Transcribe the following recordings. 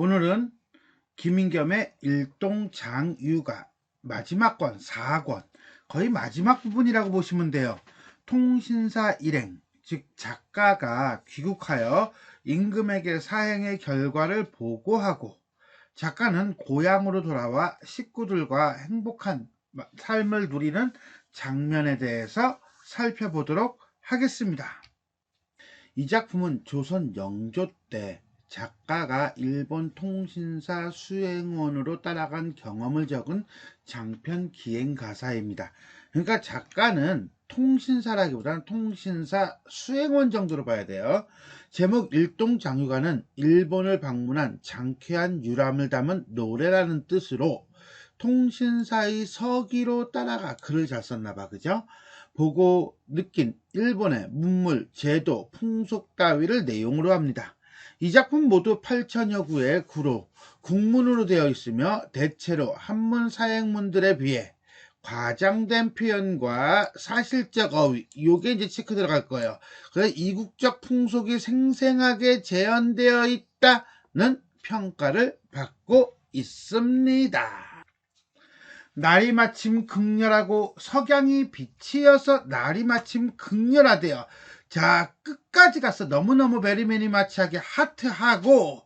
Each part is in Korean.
오늘은 김인겸의 일동 장유가 마지막 권 4권 거의 마지막 부분이라고 보시면 돼요. 통신사 일행 즉 작가가 귀국하여 임금에게 사행의 결과를 보고하고 작가는 고향으로 돌아와 식구들과 행복한 삶을 누리는 장면에 대해서 살펴보도록 하겠습니다. 이 작품은 조선 영조 때 작가가 일본 통신사 수행원으로 따라간 경험을 적은 장편 기행 가사입니다. 그러니까 작가는 통신사라기보다는 통신사 수행원 정도로 봐야 돼요. 제목 일동 장유가는 일본을 방문한 장쾌한 유람을 담은 노래라는 뜻으로 통신사의 서기로 따라가 글을 잘 썼나 봐. 그죠? 보고 느낀 일본의 문물, 제도, 풍속 따위를 내용으로 합니다. 이 작품 모두 8천여 구의 구로 국문으로 되어 있으며 대체로 한문 사행문들에 비해 과장된 표현과 사실적 어휘 요게 이제 체크 들어갈 거예요. 그래서 이국적 풍속이 생생하게 재현되어 있다는 평가를 받고 있습니다. 날이 마침 극렬하고 석양이 빛이어서 날이 마침 극렬하대요. 자, 끝까지 가서 너무너무 베리메니 마치하게 하트하고,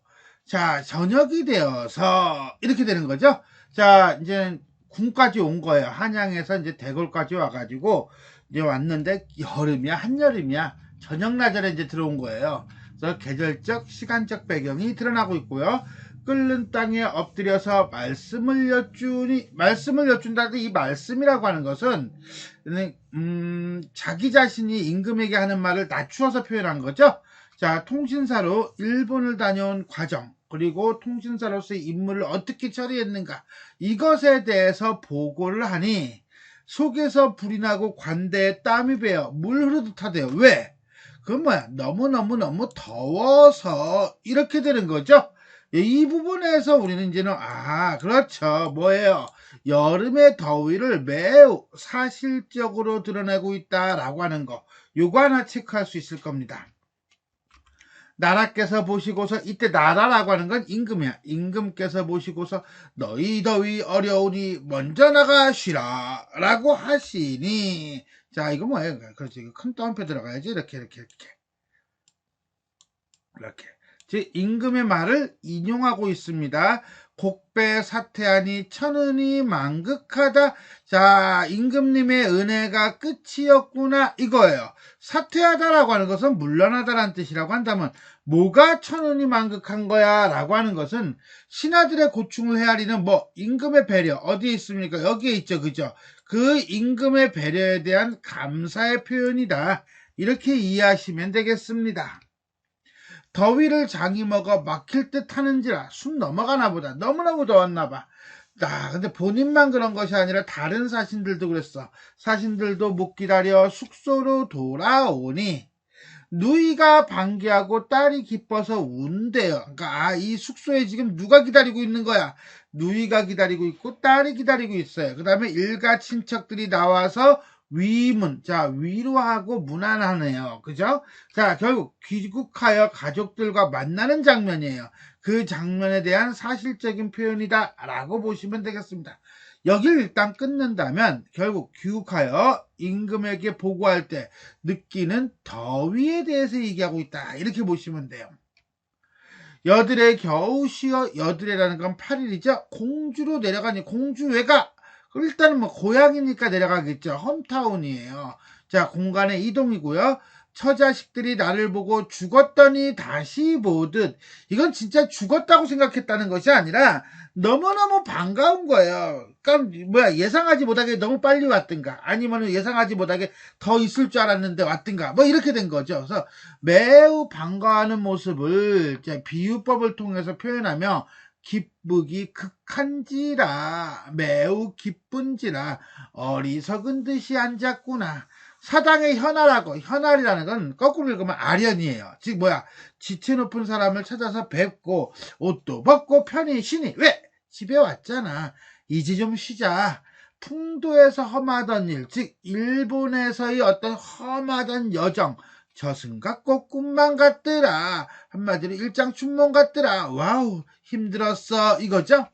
자, 저녁이 되어서 이렇게 되는 거죠. 자, 이제 군까지 온 거예요. 한양에서 이제 대골까지 와가지고, 이제 왔는데, 여름이야, 한여름이야, 저녁 나절에 이제 들어온 거예요. 그래서 계절적, 시간적 배경이 드러나고 있고요. 끓는 땅에 엎드려서 말씀을 여쭈니 말씀을 여쭌다는데 이 말씀이라고 하는 것은 음, 자기 자신이 임금에게 하는 말을 낮추어서 표현한 거죠. 자, 통신사로 일본을 다녀온 과정 그리고 통신사로서의 임무를 어떻게 처리했는가 이것에 대해서 보고를 하니 속에서 불이 나고 관대에 땀이 배어 물 흐르듯 하대요. 왜? 그건 뭐야? 너무너무너무 더워서 이렇게 되는 거죠. 예, 이 부분에서 우리는 이제는 아 그렇죠. 뭐예요? 여름의 더위를 매우 사실적으로 드러내고 있다라고 하는 거. 요거 하나 체크할 수 있을 겁니다. 나라께서 보시고서 이때 나라라고 하는 건 임금이야. 임금께서 보시고서 너희 더위 어려우니 먼저 나가시라 라고 하시니. 자 이거 뭐예요? 그렇지. 큰 따옴표 들어가야지. 이렇게 이렇게 이렇게. 이렇게 즉 임금의 말을 인용하고 있습니다. 곡배 사태하니 천은이 만극하다. 자, 임금님의 은혜가 끝이었구나 이거예요. 사퇴하다라고 하는 것은 물러나다라는 뜻이라고 한다면 뭐가 천은이 만극한 거야 라고 하는 것은 신하들의 고충을 헤아리는 뭐 임금의 배려 어디에 있습니까? 여기에 있죠. 그죠? 그 임금의 배려에 대한 감사의 표현이다. 이렇게 이해하시면 되겠습니다. 더위를 장이 먹어 막힐 듯 하는지라 숨 넘어가나 보다. 너무너무 더웠나 봐. 아, 근데 본인만 그런 것이 아니라 다른 사신들도 그랬어. 사신들도 못 기다려 숙소로 돌아오니 누이가 반기하고 딸이 기뻐서 운대요. 그러니까 아, 이 숙소에 지금 누가 기다리고 있는 거야? 누이가 기다리고 있고 딸이 기다리고 있어요. 그 다음에 일가 친척들이 나와서 위문, 자, 위로하고 무난하네요. 그죠? 자, 결국 귀국하여 가족들과 만나는 장면이에요. 그 장면에 대한 사실적인 표현이다. 라고 보시면 되겠습니다. 여길 일단 끊는다면 결국 귀국하여 임금에게 보고할 때 느끼는 더위에 대해서 얘기하고 있다. 이렇게 보시면 돼요. 여들의 겨우 쉬어 여들의라는 건 8일이죠. 공주로 내려가니 공주 왜가 일단은 뭐 고향이니까 내려가겠죠. 홈타운이에요. 자, 공간의 이동이고요. 처자식들이 나를 보고 죽었더니 다시 보듯 이건 진짜 죽었다고 생각했다는 것이 아니라 너무너무 반가운 거예요. 그러니까 뭐야 예상하지 못하게 너무 빨리 왔든가 아니면 예상하지 못하게 더 있을 줄 알았는데 왔든가 뭐 이렇게 된 거죠. 그래서 매우 반가워하는 모습을 비유법을 통해서 표현하며 기쁘기 극한지라 매우 기쁜지라 어리석은 듯이 앉았구나. 사당의 현아라고 현아리라는 건 거꾸로 읽으면 아련이에요. 즉 뭐야 지체 높은 사람을 찾아서 뵙고 옷도 벗고 편히 쉬니 왜 집에 왔잖아. 이제 좀 쉬자. 풍도에서 험하던 일, 즉 일본에서의 어떤 험하던 여정, 저승 같고 꿈만 같더라. 한마디로 일장춘몽 같더라. 와우, 힘들었어. 이거죠?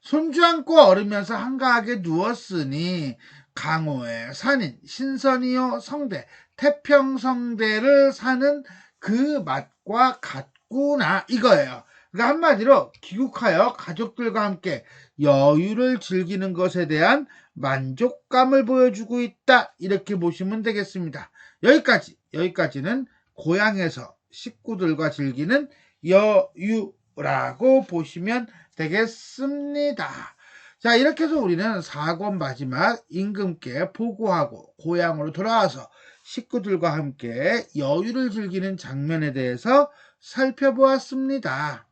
손주 안고 얼으면서 한가하게 누웠으니 강호의 산인 신선이요 성대 태평성대를 사는 그 맛과 같구나 이거예요. 그러니까 한마디로 귀국하여 가족들과 함께 여유를 즐기는 것에 대한 만족감을 보여주고 있다 이렇게 보시면 되겠습니다. 여기까지 여기까지는 고향에서 식구들과 즐기는 여유라고 보시면 되겠습니다. 자, 이렇게 해서 우리는 4권 마지막 임금께 보고하고 고향으로 돌아와서 식구들과 함께 여유를 즐기는 장면에 대해서 살펴보았습니다.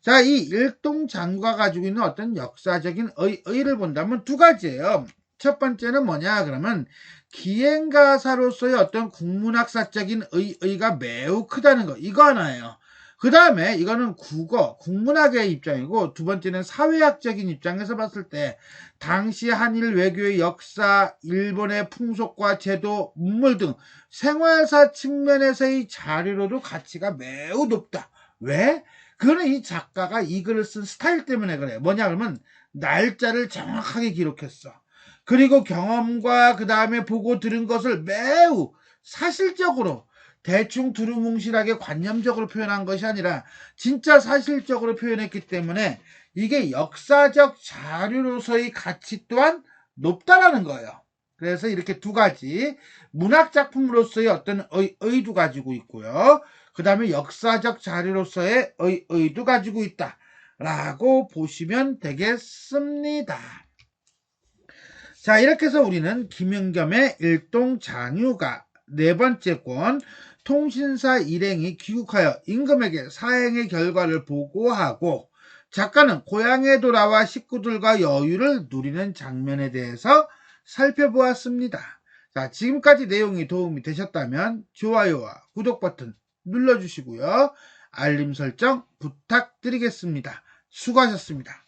자, 이 일동 장과 가지고 있는 어떤 역사적인 의, 의를 본다면 두 가지예요. 첫 번째는 뭐냐 그러면 기행가사로서의 어떤 국문학사적인 의, 의가 매우 크다는 거 이거 하나예요. 그 다음에 이거는 국어, 국문학의 입장이고 두 번째는 사회학적인 입장에서 봤을 때 당시 한일 외교의 역사, 일본의 풍속과 제도, 문물 등 생활사 측면에서의 자료로도 가치가 매우 높다. 왜? 그거는 이 작가가 이 글을 쓴 스타일 때문에 그래요. 뭐냐 그러면 날짜를 정확하게 기록했어. 그리고 경험과 그 다음에 보고 들은 것을 매우 사실적으로 대충 두루뭉실하게 관념적으로 표현한 것이 아니라 진짜 사실적으로 표현했기 때문에 이게 역사적 자료로서의 가치 또한 높다라는 거예요. 그래서 이렇게 두 가지 문학 작품으로서의 어떤 의, 의도 가지고 있고요. 그 다음에 역사적 자료로서의 의, 의도 가지고 있다라고 보시면 되겠습니다. 자, 이렇게 해서 우리는 김영겸의 일동 장유가 네 번째 권 통신사 일행이 귀국하여 임금에게 사행의 결과를 보고하고 작가는 고향에 돌아와 식구들과 여유를 누리는 장면에 대해서 살펴보았습니다. 자, 지금까지 내용이 도움이 되셨다면 좋아요와 구독 버튼 눌러주시고요. 알림 설정 부탁드리겠습니다. 수고하셨습니다.